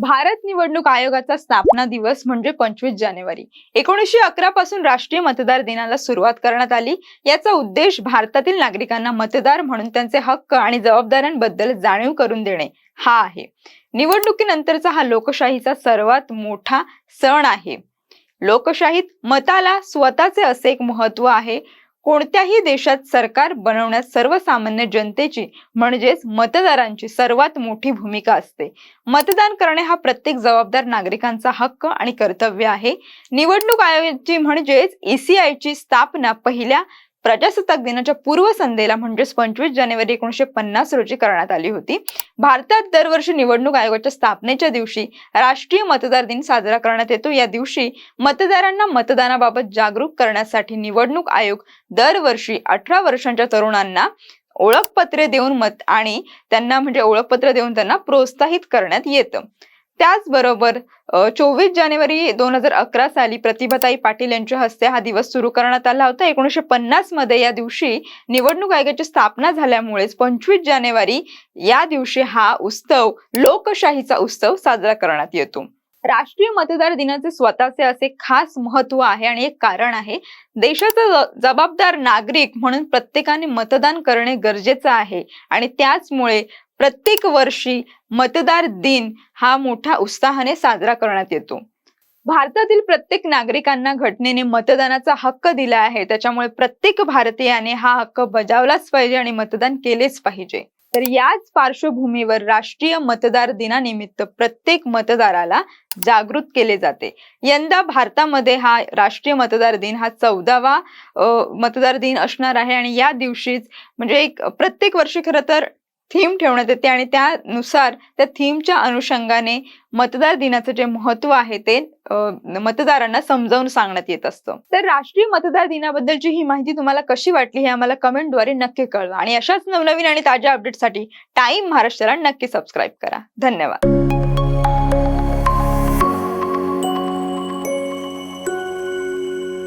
भारत निवडणूक आयोगाचा स्थापना दिवस म्हणजे पंचवीस जानेवारी. एकोणीसशे अकरा पासून राष्ट्रीय मतदार दिनाला सुरुवात करण्यात आली. याचा उद्देश भारतातील नागरिकांना मतदार म्हणून त्यांचे हक्क आणि जबाबदाऱ्यांबद्दल जाणीव करून देणे. हा आहे. निवडणुकीनंतरचा हा लोकशाहीचा सर्वात मोठा सण आहे. लोकशाहीत मताला स्वतःचे असे एक महत्त्व आहे. कोणत्याही देशात सरकार बनवण्यात सर्वसामान्य जनतेची म्हणजेच मतदारांची सर्वात मोठी भूमिका असते. मतदान करणे हा प्रत्येक जबाबदार नागरिकांचा हक्क आणि कर्तव्य आहे. निवडणूक आयोगाची म्हणजेच ईसीआयची ची स्थापना पहिल्या प्रजासत्ताक दिनाच्या पूर्वसंध्येला म्हणजेच पंचवीस जानेवारी एकोणीशे पन्नास रोजी करण्यात आली होती. भारतात दरवर्षी निवडणूक आयोगाच्या स्थापनेच्या दिवशी राष्ट्रीय मतदार दिन साजरा करण्यात येतो. या दिवशी मतदारांना मतदानाबाबत जागरूक करण्यासाठी निवडणूक आयोग दरवर्षी अठरा वर्षांच्या तरुणांना ओळखपत्रे देऊन मत आणि त्यांना म्हणजे ओळखपत्र देऊन त्यांना प्रोत्साहित करण्यात येतं. त्याचबरोबर चोवीस जानेवारी दोन हजार अकरा साली प्रतिभाताई पाटील यांच्या हस्ते हा दिवस सुरू करण्यात आला होता. एकोणीसशे पन्नासमध्ये या दिवशी निवडणूक आयोगाची स्थापना झाल्यामुळेच पंचवीस जानेवारी या दिवशी हा उत्सव लोकशाहीचा उत्सव साजरा करण्यात येतो. राष्ट्रीय मतदार दिनाचे स्वतःचे असे खास महत्त्व आहे आणि एक कारण आहे. देशाचा जबाबदार नागरिक म्हणून प्रत्येकाने मतदान करणे गरजेचं आहे. आणि त्याचमुळे प्रत्येक वर्षी मतदार दिन हा मोठ्या उत्साहाने साजरा करण्यात येतो. भारतातील प्रत्येक नागरिकांना घटनेने मतदानाचा हक्क दिला आहे. त्याच्यामुळे प्रत्येक भारतीयाने हा हक्क बजावलाच पाहिजे आणि मतदान केलेच पाहिजे. तर याच पार्श्वभूमीवर राष्ट्रीय मतदार दिनानिमित्त प्रत्येक मतदाराला जागृत केले जाते. यंदा भारतामध्ये हा राष्ट्रीय मतदार दिन हा चौदावा मतदार दिन असणार आहे. आणि या दिवशीच म्हणजे एक प्रत्येक वर्षी खरं तर थीम ठेवण्यात येते आणि त्यानुसार त्या थीमच्या अनुषंगाने मतदार दिनाचं जे महत्त्व आहे ते मतदारांना समजावून सांगण्यात येत असतं. तर राष्ट्रीय मतदार दिनाबद्दलची ही माहिती तुम्हाला कशी वाटली हे आम्हाला कमेंटद्वारे नक्की कळवा. आणि अशाच नवनवीन आणि ताज्या अपडेटसाठी टाइम महाराष्ट्राला नक्की सबस्क्राईब करा. धन्यवाद.